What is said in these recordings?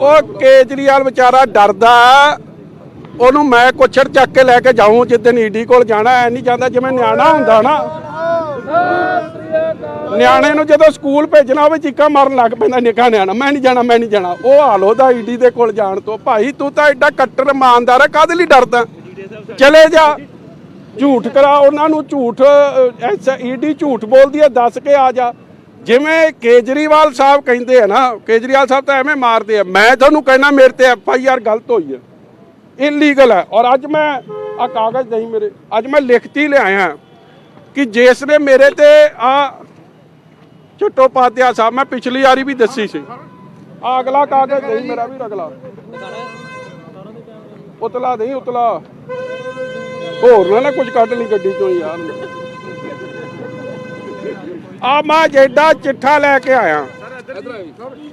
ਉਹ ਕੇਜਰੀਵਾਲ ਵਿਚਾਰਾ ਡਰਦਾ। ਉਹਨੂੰ ਮੈਂ ਕੁਛੜ ਚੱਕ ਕੇ ਲੈ ਕੇ ਜਾਊਂ ਜਿੱਦਨ ਈਡੀ ਕੋਲ ਜਾਣਾ ਐ ਨਹੀਂ ਜਾਂਦਾ ਜਿਵੇਂ ਨਿਆਣਾ ਹੁੰਦਾ ਨਾ। ਨਿਆਣੇ ਨੂੰ ਜਦੋਂ ਸਕੂਲ ਭੇਜਣਾ ਹੋਵੇ ਚੀਕਾਂ ਮਾਰਨ ਲੱਗ ਪੈਂਦਾ ਨਿੱਕਾ ਨਿਆਣਾ। ਮੈਂ ਨਹੀਂ ਜਾਣਾ ਮੈਂ ਨਹੀਂ ਜਾਣਾ। ਉਹ ਹਾਲ ਉਹਦਾ ਈਡੀ ਦੇ ਕੋਲ ਜਾਣ ਤੋਂ। ਭਾਈ ਤੂੰ ਤਾਂ ਐਡਾ ਕੱਟਰ ਇਮਾਨਦਾਰ ਹੈ ਕਾਹਦੇ ਲਈ ਡਰਦਾ? ਚਲੇ ਜਾ। ਝੂਠ ਕਰਾ ਉਹਨਾਂ ਨੂੰ ਝੂਠ ਐਸਾ ਈਡੀ ਝੂਠ ਬੋਲਦੀ ਹੈ ਦੱਸ ਕੇ ਆ ਜਾ। ਜਿਵੇਂ ਕੇਜਰੀਵਾਲ ਸਾਹਿਬ ਕਹਿੰਦੇ ਆ ਨਾ, ਕੇਜਰੀਵਾਲ ਸਾਹਿਬ ਤਾਂ ਐਵੇਂ ਮਾਰਦੇ ਆ, ਮੈਂ ਤੁਹਾਨੂੰ ਕਹਿਣਾ ਮੇਰੇ ਤੇ ਐਫ ਆਈ ਆਰ ਗਲਤ ਹੋਈ ਹੈ ਇਲੀਗਲ ਹੈ। ਔਰ ਅੱਜ ਮੈਂ ਆ ਕਾਗਜ਼ ਨਹੀਂ ਮੇਰੇ, ਅੱਜ ਮੈਂ ਲਿਖਤੀ ਲਿਆਇਆ ਕਿ ਜਿਸ ਨੇ ਮੇਰੇ ਤੇ ਆ ਚਟੋਪਾਧਿਆ ਸਾਹਿਬ, ਮੈਂ ਪਿਛਲੀ ਵਾਰੀ ਵੀ ਦੱਸੀ ਸੀ। ਆ ਅਗਲਾ ਕਾਗਜ਼ ਨਹੀਂ, ਮੇਰਾ ਵੀ ਅਗਲਾ। ਉਤਲਾ ਨਹੀਂ, ਉਤਲਾ। ਹੋਰ ਨਾ ਕੁਝ ਕੱਢ ਲਈ ਗੱਡੀ ਚੋਂ ਯਾਰ। ਆ ਮੈਂ ਜਿਹੜਾ ਚਿੱਠਾ ਲੈ ਕੇ ਆਇਆ।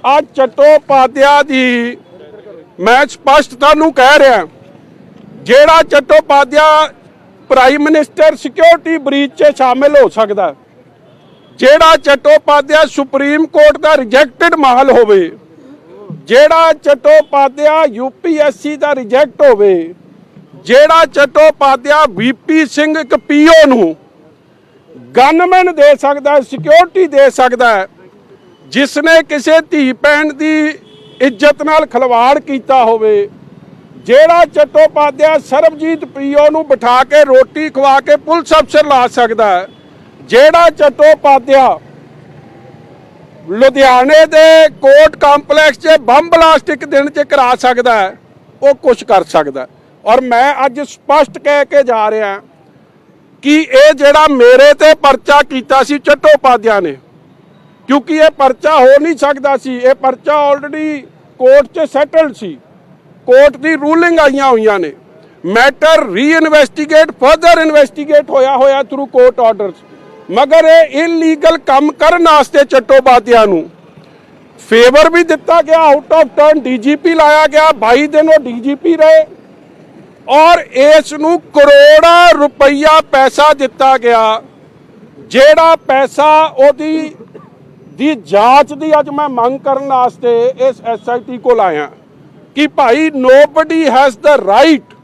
ਆ ਚਟੋਪਾਧਿਆ ਦੀ ਮੈਂ ਸਪਸ਼ਟ ਤੁਹਾਨੂੰ ਕਹਿ ਰਿਹਾ। ਜਿਹੜਾ Chattopadhyay prime minister security breach 'ਚ ਸ਼ਾਮਿਲ ਹੋ ਸਕਦਾ। ਜਿਹੜਾ ਚਟੋਪਾਧਿਆ ਸੁਪਰੀਮ ਕੋਰਟ ਦਾ ਰਿਜੈਕਟਡ ਮਾਹਲ ਹੋਵੇ। ਜਿਹੜਾ ਚਟੋਪਾਧਿਆ ਯੂਪੀਐਸਸੀ ਦਾ ਰਿਜੈਕਟ ਹੋਵੇ। ਜਿਹੜਾ ਚਟੋਪਾਧਿਆ ਵੀਪੀ ਸਿੰਘ ਇੱਕ ਪੀਓ ਨੂੰ ਗਨਮੈਨ ਦੇ ਸਕਦਾ ਹੈ, ਸਿਕਿਉਰਿਟੀ ਦੇ ਸਕਦਾ ਹੈ। ਜਿਸ ਨੇ ਕਿਸੇ ਧੀ ਭੈਣ ਦੀ ਇੱਜ਼ਤ ਨਾਲ ਖਿਲਵਾੜ ਕੀਤਾ ਹੋਵੇ, ਜਿਹੜਾ ਚਟੋਪਾਧਿਆ ਸਰਬਜੀਤ ਪੀਓ ਨੂੰ ਬਿਠਾ ਕੇ ਰੋਟੀ ਖਵਾ ਕੇ ਪੁਲਿਸ ਅਫਸਰ ਲਾ ਸਕਦਾ ਜਿਹੜਾ ਚਟੋਪਾਧਿਆ ਲੁਧਿਆਣੇ ਦੇ ਕੋਰਟ ਕੰਪਲੈਕਸ 'ਚ ਬੰਬ ਬਲਾਸਟ ਇੱਕ ਦਿਨ 'ਚ ਕਰਾ ਸਕਦਾ ਉਹ ਕੁਝ ਕਰ ਸਕਦਾ ਔਰ ਮੈਂ ਅੱਜ ਸਪਸ਼ਟ ਕਹਿ ਕੇ ਜਾ ਰਿਹਾ ਕਿ ਇਹ ਜਿਹੜਾ ਮੇਰੇ ਤੇ ਪਰਚਾ ਕੀਤਾ ਸੀ ਚਟੋਪਾਧਿਆ ਨੇ, ਕਿਉਂਕਿ ਇਹ ਪਰਚਾ ਹੋ ਨਹੀਂ ਸਕਦਾ ਸੀ। ਇਹ ਪਰਚਾ ਆਲਰੇਡੀ ਕੋਰਟ 'ਚ ਸੈਟਲਡ ਸੀ। ਕੋਰਟ ਦੀ ਰੂਲਿੰਗ ਆਈਆਂ ਹੋਈਆਂ ਨੇ। ਮੈਟਰ ਰੀਇਨਵੈਸਟੀਗੇਟ ਫਰਦਰ ਇਨਵੈਸਟੀਗੇਟ ਹੋਇਆ ਹੋਇਆ ਥਰੂ ਕੋਰਟ ਆਰਡਰਸ ਮਗਰ ਇਹ ਇਲੀਗਲ ਕੰਮ ਕਰਨ ਵਾਸਤੇ ਚਟੋਪਾਧਿਆ ਨੂੰ ਫੇਵਰ ਵੀ ਦਿੱਤਾ ਗਿਆ ਆਊਟ ਆਫ ਟਰਨ ਡੀਜੀਪੀ ਲਾਇਆ ਗਿਆ 22 ਦਿਨ ਉਹ ਡੀਜੀਪੀ ਰਹੇ। ਔਰ ਇਸ ਨੂੰ ਕਰੋੜਾਂ ਰੁਪਈਆ ਪੈਸਾ ਦਿੱਤਾ ਗਿਆ, ਜਿਹੜਾ ਪੈਸਾ ਉਹਦੀ, ਦੀ ਜਾਂਚ ਦੀ ਅੱਜ ਮੈਂ ਮੰਗ ਕਰਨ ਵਾਸਤੇ ਇਸ ਐਸਆਈਟੀ ਕੋਲ ਆਇਆ ਕਿ ਭਾਈ ਨੋਬਡੀ ਹੈਜ਼ ਦਾ ਰਾਈਟ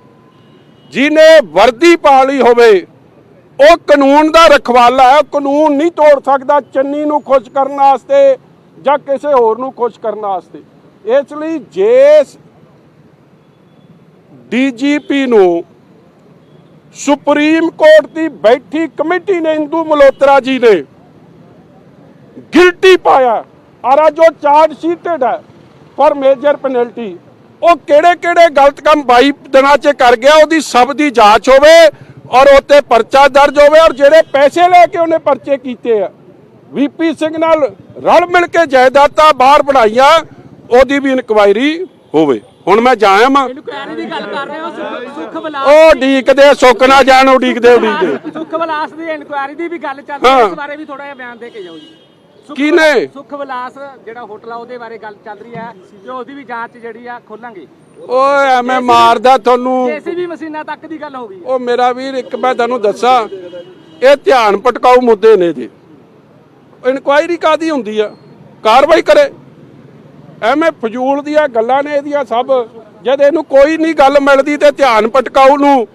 ਜਿਹਨੇ ਵਰਦੀ ਪਾ ਲਈ ਹੋਵੇ, ਉਹ ਕਾਨੂੰਨ ਦਾ ਰਖਵਾਲਾ ਹੈ, ਉਹ ਕਾਨੂੰਨ ਨਹੀਂ ਤੋੜ ਸਕਦਾ ਚੰਨੀ ਨੂੰ ਖੁਸ਼ ਕਰਨ ਵਾਸਤੇ ਜਾਂ ਕਿਸੇ ਹੋਰ ਨੂੰ ਖੁਸ਼ ਕਰਨ ਵਾਸਤੇ। ਇਸ ਲਈ ਜੇ ਡੀਜੀਪੀ ਨੂੰ ਸੁਪਰੀਮ ਕੋਰਟ ਦੀ ਬੈਠੀ ਕਮੇਟੀ ਨੇ ਇੰਦੂ ਮਲੋਤਰਾ ਜੀ ਨੇ ਗਿਲਟੀ ਪਾਇਆ। ਔਰ ਜੋ ਚਾਰਜ ਸ਼ੀਟਡ ਹੈ ਫॉर ਮੇਜਰ ਪੈਨਲਟੀ ਉਹ ਕਿਹੜੇ ਕਿਹੜੇ ਗਲਤ ਕੰਮ 22 ਦਿਨਾਂ 'ਚ ਕਰ ਗਿਆ, ਉਹਦੀ ਸਭ ਦੀ ਜਾਂਚ ਹੋਵੇ ਔਰ ਉੱਤੇ ਪਰਚਾ ਦਰਜ ਹੋਵੇ ਔਰ ਜਿਹੜੇ ਪੈਸੇ ਲੈ ਕੇ ਉਹਨੇ ਪਰਚੇ ਕੀਤੇ ਆ। ਵੀਪੀ ਸਿੰਘ ਨਾਲ ਰਲ ਮਿਲ ਕੇ ਜਾਇਦਾਦਾਂ ਬਾਹਰ ਬਣਾਈਆਂ, ਉਹਦੀ ਵੀ ਇਨਕੁਆਇਰੀ ਹੋਵੇ। ਹੁਣ ਮੈਂ ਜਾਇਆ ਮਾਂ ਇਨਕੁਆਇਰੀ ਦੀ ਗੱਲ ਕਰ ਰਹੇ ਹੋ ਸੁਖ- ਸੁਖ ਵਿਲਾਸ ਉਹ ਢੀਕਦੇ ਸੁੱਕ ਨਾ ਜਾਣ ਉਡੀਕਦੇ ਉਡੀਕਦੇ। ਸੁਖ ਵਿਲਾਸ ਦੀ ਇਨਕੁਆਇਰੀ ਦੀ ਵੀ ਗੱਲ ਚੱਲ ਰਹੀ ਹੈ ਹਾਂ। ਇਸ ਬਾਰੇ ਵੀ ਥੋੜਾ ਜਿਹਾ ਬਿਆਨ ਦੇ ਕੇ ਜਾਓ ਜੀ। ਸੁੱਖ ਕੀ ਨੇ? ਵਿਲਾਸ- ਸੁਖ ਵਿਲਾਸ ਜਿਹੜਾ ਹੋਟਲ ਆ ਉਹਦੇ ਬਾਰੇ ਗੱਲ ਚੱਲ ਰਹੀ ਹੈ ਤੇ ਉਹਦੀ ਵੀ ਜਾਂਚ ਜਿਹੜੀ ਆ ਖੋਲਾਂਗੇ। ਓਏ ਐਵੇਂ ਮਾਰਦਾ ਤੁਹਾਨੂੰ। ਜੇਸੀਬੀ ਮਸ਼ੀਨਾਂ ਤੱਕ ਦੀ ਗੱਲ ਹੋ ਗਈ ਉਹ ਮੇਰਾ ਵੀਰ ਇੱਕ ਮੈਂ ਤੁਹਾਨੂੰ ਦੱਸਾਂ ਇਹ ਧਿਆਨ ਪਟਕਾਉ ਮੁੱਦੇ ਨੇ ਜੀ ਇਨਕੁਆਇਰੀ ਕਾਦੀ ਹੁੰਦੀ ਆ? ਕਾਰਵਾਈ ਕਰੇ। ਐਵੇਂ ਫਜ਼ੂਲ ਦੀਆਂ ਗੱਲਾਂ ਨੇ ਇਹਦੀਆਂ ਸਭ, ਜਦ ਇਹਨੂੰ ਕੋਈ ਨਹੀਂ ਗੱਲ ਮਿਲਦੀ ਤੇ ਧਿਆਨ ਪਟਕਾਉ ਨੂੰ।